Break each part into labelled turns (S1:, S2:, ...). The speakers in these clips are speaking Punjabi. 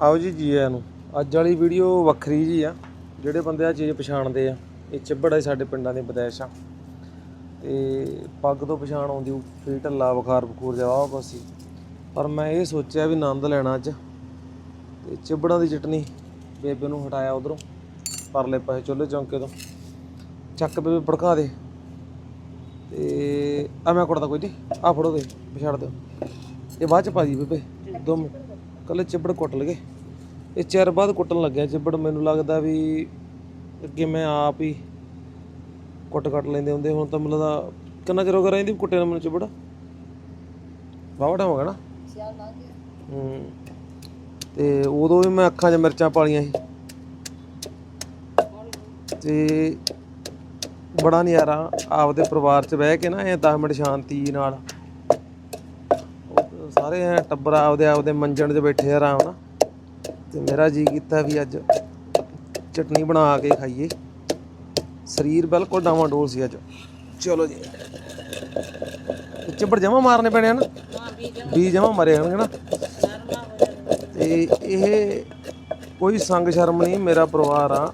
S1: ਆਓ ਜੀ ਜੀ ਆਇਆਂ ਨੂੰ। ਅੱਜ ਵਾਲੀ ਵੀਡੀਓ ਵੱਖਰੀ ਜੀ ਆ। ਜਿਹੜੇ ਬੰਦੇ ਆ ਚੀਜ਼ ਪਛਾਣਦੇ ਆ, ਇਹ ਚਿੱਬੜ ਆ ਸਾਡੇ ਪਿੰਡਾਂ ਦੇ ਬਦੈਸ਼ ਆ ਤੇ ਪੱਗ ਤੋਂ ਪਛਾਣ ਆਉਂਦੀ ਉਹ ਢੱਲਾ ਬੁਖਾਰ ਬਖੂਰ ਜਾ ਕੁਛ ਸੀ ਪਰ ਮੈਂ ਇਹ ਸੋਚਿਆ ਵੀ ਆਨੰਦ ਲੈਣਾ ਅੱਜ। ਤੇ ਚਿੱਬੜਾਂ ਦੀ ਚਟਨੀ ਬੇਬੇ ਨੂੰ ਹਟਾਇਆ ਉਧਰੋਂ, ਪਰਲੇ ਪਾਸੇ ਚੁੱਲ੍ਹੇ ਚੌਂਕੇ ਤੋਂ। ਚੱਕ ਬੇਬੇ ਭੜਕਾ ਦੇ। ਤੇ ਆ ਮੈਂ ਕੁੜਦਾ ਕੋਈ ਨਹੀਂ ਆ ਫੜੋ ਦੇ ਪਛਾੜ ਦਿਓ। ਇਹ ਬਾਅਦ ਚ ਪਾ ਦੀ ਬੇਬੇ, ਦੋ ਮਿੰਟ। ਕੱਲੇ ਚਿੱਬੜ ਕੁੱਟ ਲਗੇ। ਇਹ ਚਿਰ ਬਾਅਦ ਕੁੱਟਣ ਲੱਗਿਆ। ਚਿੱਬੜ ਮੈਨੂੰ ਲੱਗਦਾ ਵੀ ਅੱਗੇ ਮੈਂ ਆਪ ਹੀ ਕੁੱਟ ਕੱਟ ਲੈਂਦੇ ਹੁੰਦੇ। ਹੁਣ ਤਾਂ ਮੈਨੂੰ ਲੱਗਦਾ, ਕਿੰਨਾ ਚਿਰ ਹੋ ਗਿਆ ਰਹਿੰਦੀ ਕੁੱਟੇ ਨਾਲ ਮੈਨੂੰ ਚਿੱਬੜ? ਬਾਵਾ ਟਾਈਮ ਹੋ ਗਿਆ ਨਾ? ਹੂੰ। ਤੇ ਉਦੋਂ ਵੀ ਮੈਂ ਅੱਖਾਂ 'ਚ ਮਿਰਚਾਂ ਪਾਲੀਆਂ ਸੀ। ਤੇ ਬੜਾ ਨਜ਼ਾਰਾ ਆਪਦੇ ਪਰਿਵਾਰ 'ਚ ਬਹਿ ਕੇ ਨਾ ਐ 10 ਮਿੰਟ ਸ਼ਾਂਤੀ ਨਾਲ ਸਾਰੇ ਐ ਟੱਬਰ ਆਪਦੇ ਆਪਦੇ ਮੰਜਣ 'ਚ ਬੈਠੇ ਆ ਆਰਾਮ ਨਾਲ। ਤੇ ਮੇਰਾ ਜੀ ਕੀਤਾ ਵੀ ਅੱਜ ਚਟਨੀ ਬਣਾ ਕੇ ਖਾਈਏ। ਸਰੀਰ ਬਿਲਕੁਲ ਡਾਵਾਂ ਡੋਲ ਸੀ ਅੱਜ। ਚਲੋ ਜੀ। ਚਿੱਬੜ ਜਮਾ ਮਾਰਨੇ ਪੈਣੇ ਹਨ ਬੀ ਜਮਾ ਮਰੇ ਹਨਗੇ ਨਾ? ਤੇ ਇਹ ਕੋਈ ਸੰਗ ਸ਼ਰਮ ਨਹੀਂ, ਮੇਰਾ ਪਰਿਵਾਰ ਆ।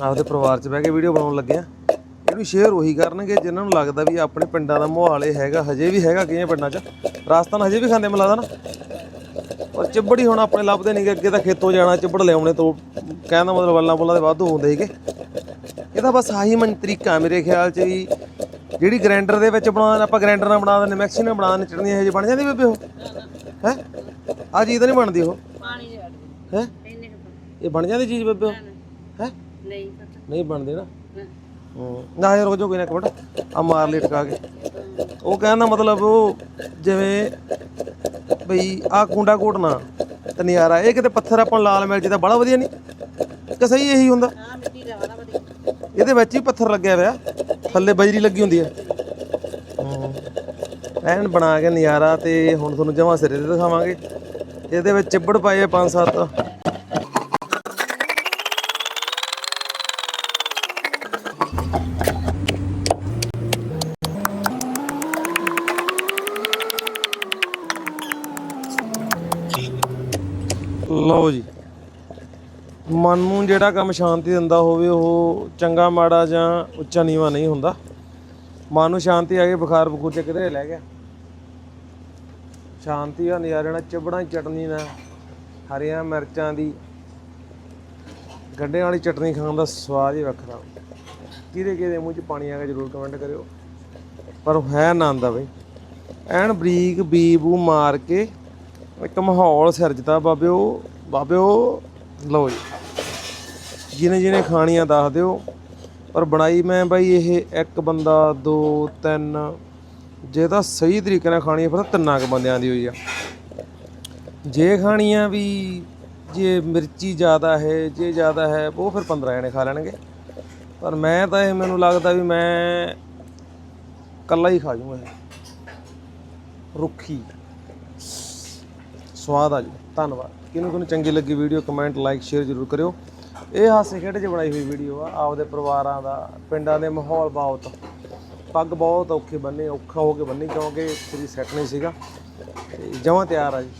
S1: ਆਪਦੇ ਪਰਿਵਾਰ 'ਚ ਬਹਿ ਕੇ ਵੀਡੀਓ ਬਣਾਉਣ ਲੱਗੇ ਆ। ਇਹਨੂੰ ਸ਼ੇਅਰ ਉਹੀ ਕਰਨਗੇ, ਜਿਨ੍ਹਾਂ ਨੂੰ ਲੱਗਦਾ ਵੀ ਆਪਣੇ ਪਿੰਡਾਂ ਦਾ ਮਾਹੌਲ ਇਹ ਹੈਗਾ, ਹਜੇ ਵੀ ਹੈਗਾ ਕਈਆਂ ਪਿੰਡਾਂ 'ਚ? ਰਾਜਸਥਾਨ ਹਜੇ ਵੀ ਖਾਂਦੇ ਮੈਨੂੰ ਲੱਗਦਾ ਨਾ? ਪਰ ਚਿੱਬੜੀ ਹੁਣ ਆਪਣੇ ਲੱਭਦੇ ਨਹੀਂਗੇ ਅੱਗੇ ਤਾਂ ਖੇਤੋਂ ਜਾਣਾ ਚਿੱਬੜ ਲਿਆਉਣੇ ਤੋਂ। ਕਹਿਣ ਦਾ ਮਤਲਬ ਵੱਲਾਂ ਬੁੱਲਾਂ ਦੇ ਵਾਧੂ ਹੁੰਦੇ ਸੀਗੇ ਇਹਦਾ ਬਸ ਆਹੀ ਮਨ ਤਰੀਕਾ ਮੇਰੇ ਖਿਆਲ 'ਚ ਵੀ ਜਿਹੜੀ ਗ੍ਰਾਈਂਡਰ ਦੇ ਵਿੱਚ ਬਣਾਉਣ ਆਪਾਂ ਗ੍ਰਾਈਂਡਰ ਨਾਲ ਬਣਾ ਦਿੰਦੇ ਮਿਕਸੀ ਨਾਲ ਬਣਾ ਦਿੰਦੇ ਚਟਨੀ ਇਹ ਜਿਹੀ ਬਣ ਜਾਂਦੀ ਬੇਬੇ ਉਹ? ਹੈ? ਆ ਚੀਜ਼ ਤਾਂ ਨਹੀਂ ਬਣਦੀ ਉਹ।
S2: ਪਾਣੀ ਦੇ
S1: ਹੈ? ਇਹ ਬਣ ਜਾਂਦੀ ਚੀਜ਼ ਬੇਬੇ ਉਹ? ਹੈ?
S2: ਨਹੀਂ। ਪਤਾ
S1: ਨਹੀਂ ਬਣਦੀ ਨਾ।
S2: ਨਾ
S1: ਯਾਰ ਰੁਕ ਕੋਈ ਨਾ ਇੱਕ ਆ ਮਾਰ ਲਈ ਟਕਾ ਕੇ। ਉਹ ਕਹਿਣ ਮਤਲਬ ਉਹ ਜਿਵੇਂ ਬਈ ਆ ਕੁੰਡਾ ਕੋਟਣਾ ਤੇ ਇਹ ਕਿਤੇ ਪੱਥਰ ਆਪਾਂ ਲਾਲ ਮਿਲ ਜੇ ਤਾਂ ਬੜਾ ਵਧੀਆ ਨਹੀਂ ਕਿ ਸਹੀ ਇਹੀ ਹੁੰਦਾ? ਇਹਦੇ ਵਿੱਚ ਹੀ ਪੱਥਰ ਲੱਗਿਆ ਹੋਇਆ। ਥੱਲੇ ਬਜਰੀ ਲੱਗੀ ਹੁੰਦੀ ਹੈ। ਐਨ ਬਣਾ ਕੇ ਨਜ਼ਾਰਾ ਤੇ ਹੁਣ ਤੁਹਾਨੂੰ ਜਮਾ ਸਿਰੇ ਤੇ ਦਿਖਾਵਾਂਗੇ। ਇਹਦੇ ਵਿੱਚ ਚਿੱਬੜ ਪਾਏ ਪੰਜ ਸੱਤ। ਲਓ ਜੀ। ਮਨ ਨੂੰ ਜਿਹੜਾ ਕੰਮ ਸ਼ਾਂਤੀ ਦਿੰਦਾ ਹੋਵੇ, ਉਹ ਚੰਗਾ, ਮਾੜਾ ਜਾਂ ਉੱਚਾ ਨੀਵਾ ਨਹੀਂ ਹੁੰਦਾ। ਮਨ ਨੂੰ ਸ਼ਾਂਤੀ ਆ ਗਈ ਬੁਖਾਰ ਬਖੂਰ ਚ ਕਿਧਰੇ ਲੈ ਗਿਆ। ਸ਼ਾਂਤੀ ਆ ਨਜ਼ਾਰੇ ਨਾਲ ਚਿਬੜਾਂ ਚਟਨੀ ਨਾਲ, ਹਰੀਆਂ ਮਿਰਚਾਂ ਦੀ ਗੱਡੇ ਵਾਲੀ ਚਟਨੀ ਖਾਣ ਦਾ ਸਵਾਦ ਹੀ ਵੱਖਰਾ। ਕਿਹਦੇ ਕਿਹਦੇ ਮੂੰਹ 'ਚ ਪਾਣੀ ਆ ਗਿਆ ਜਰੂਰ ਕਮੈਂਟ ਕਰਿਓ। ਪਰ ਹੈ ਆਨੰਦ ਆ ਬਈ। ਐਨ ਬਰੀਕ ਬੀਬੂ ਮਾਰ ਕੇ ਇੱਕ ਮਾਹੌਲ ਸਿਰਜਦਾ ਬਾਬਿਓ ਬਾਬਿਓ, ਲਓ ਜੀ। ਜਿਹਨੇ ਜਿਹਨੇ ਖਾਣੀਆਂ ਦੱਸ ਦਿਓ, ਪਰ ਬਣਾਈ ਮੈਂ ਬਾਈ ਇਹ ਇੱਕ ਬੰਦਾ, ਦੋ, ਤਿੰਨ, ਜੇ ਤਾਂ ਸਹੀ ਤਰੀਕੇ ਨਾਲ ਖਾਣੀ ਹੈ, ਫਿਰ ਤਿੰਨਾਂ ਕੁ ਬੰਦਿਆਂ ਦੀ ਹੋਈ ਆ। ਜੇ ਖਾਣੀ ਆ ਵੀ, ਜੇ ਮਿਰਚੀ ਜ਼ਿਆਦਾ ਹੈ, ਜੇ ਜ਼ਿਆਦਾ ਹੈ, ਉਹ ਫਿਰ 15 ਜਣੇ ਖਾ ਲੈਣਗੇ। ਪਰ ਮੈਂ ਤਾਂ ਇਹ ਮੈਨੂੰ ਲੱਗਦਾ ਵੀ ਮੈਂ ਇਕੱਲਾ ਹੀ ਖਾ ਜੂਗਾ ਇਹ। ਰੁੱਖੀ। ਸਵਾਦ ਆ ਜੀ। ਧੰਨਵਾਦ। ਕਿਹਨੂੰ ਕਿਹਨੂੰ ਚੰਗੀ ਲੱਗੀ ਵੀਡੀਓ ਕਮੈਂਟ ਲਾਈਕ ਸ਼ੇਅਰ ਜ਼ਰੂਰ ਕਰਿਓ। ਇਹ ਹਾਸੇ ਖੇਡ 'ਚ ਬਣਾਈ ਹੋਈ ਵੀਡੀਓ ਆ ਆਪਦੇ ਪਰਿਵਾਰਾਂ ਦਾ ਪਿੰਡਾਂ ਦੇ ਮਾਹੌਲ ਬਹੁਤ। ਪੱਗ ਬਹੁਤ ਔਖੇ ਬੰਨੇ ਔਖਾ ਹੋ ਕੇ ਬੰਨੀ ਕਿਉਂਕਿ ਪੂਰੀ ਸੈੱਟ ਨਹੀਂ ਸੀਗਾ। ਤੇ ਜਮਾਂ ਤਿਆਰ ਆ ਜੀ।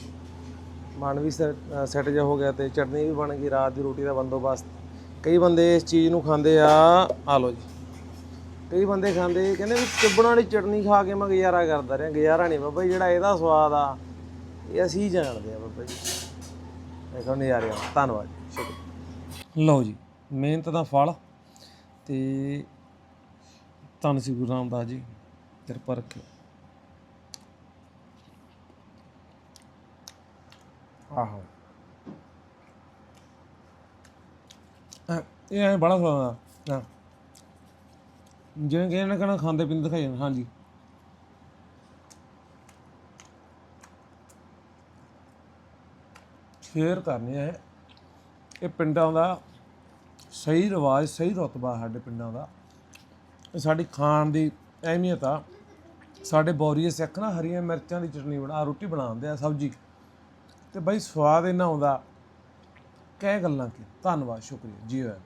S1: ਮਨ ਵੀ ਸੈੱਟ ਜਿਹਾ ਹੋ ਗਿਆ ਤੇ ਚਟਨੀ ਵੀ ਬਣ ਗਈ ਰਾਤ ਦੀ ਰੋਟੀ ਦਾ ਬੰਦੋਬਸਤ। ਕਈ ਬੰਦੇ ਇਸ ਚੀਜ਼ ਨੂੰ ਖਾਂਦੇ ਆ ਆ ਲਓ ਜੀ। ਕਈ ਬੰਦੇ ਖਾਂਦੇ ਕਹਿੰਦੇ ਵੀ ਚਿੱਬੜਾਂ ਵਾਲੀ ਚਟਨੀ ਖਾ ਕੇ ਮੈਂ ਗੁਜ਼ਾਰਾ ਕਰਦਾ ਰਿਹਾ। ਗੁਜ਼ਾਰਾ ਨਹੀਂ ਬਾਬਾ ਜੀ, ਜਿਹੜਾ ਇਹਦਾ ਸਵਾਦ ਆ। ਇਹ ਅਸੀਂ ਜਾਣਦੇ ਆ ਬਾਬਾ ਜੀ। ਦੇਖੋ ਨਜ਼ਾਰੇ ਆ ਧੰਨਵਾਦ ਜੀ। ਸ਼ੁਕਰੀਆ। ਲਓ ਜੀ, ਮਿਹਨਤ ਦਾ ਫਲ ਤੇ ਧੰਨ ਸ੍ਰੀ ਗੁਰੂ ਰਾਮਦਾਸ ਜੀ, ਕਿਰਪਾ ਰੱਖਿਓ। ਆਹੋ। ਅਹ ਇਹ ਐ ਬੜਾ ਸਵਾਦ ਆ। ਹਾਂ। ਜਿਵੇਂ ਕਿ ਇਹਨਾਂ ਕਹਣਾ ਖਾਂਦੇ ਪੀਂਦੇ ਦਿਖਾਈ ਜਾਂਦੇ। ਹਾਂਜੀ। ਸ਼ੇਅਰ ਕਰਨੀ ਆ ਇਹ ਪਿੰਡਾਂ ਦਾ ਸਹੀ ਰਿਵਾਜ, ਸਹੀ ਰਤਬਾ ਸਾਡੇ ਪਿੰਡਾਂ ਦਾ। ਇਹ ਸਾਡੀ ਖਾਣ ਦੀ ਅਹਿਮੀਅਤ ਆ। ਸਾਡੇ ਬੌਰੀਏ ਸਿੱਖ ਨਾ ਹਰੀਆਂ ਮਿਰਚਾਂ ਦੀ ਚਟਨੀ ਬਣਾ ਰੋਟੀ ਬਣਾਉਂਦੇ ਆ ਸਬਜੀ। ਤੇ ਬਾਈ ਸਵਾਦ ਇਹਨਾਂ ਆਉਂਦਾ, ਕਹਿ ਗੱਲਾਂ ਕੀ? ਧੰਨਵਾਦ, ਸ਼ੁਕਰੀਆ। ਜੀ ਹੋਇਆ।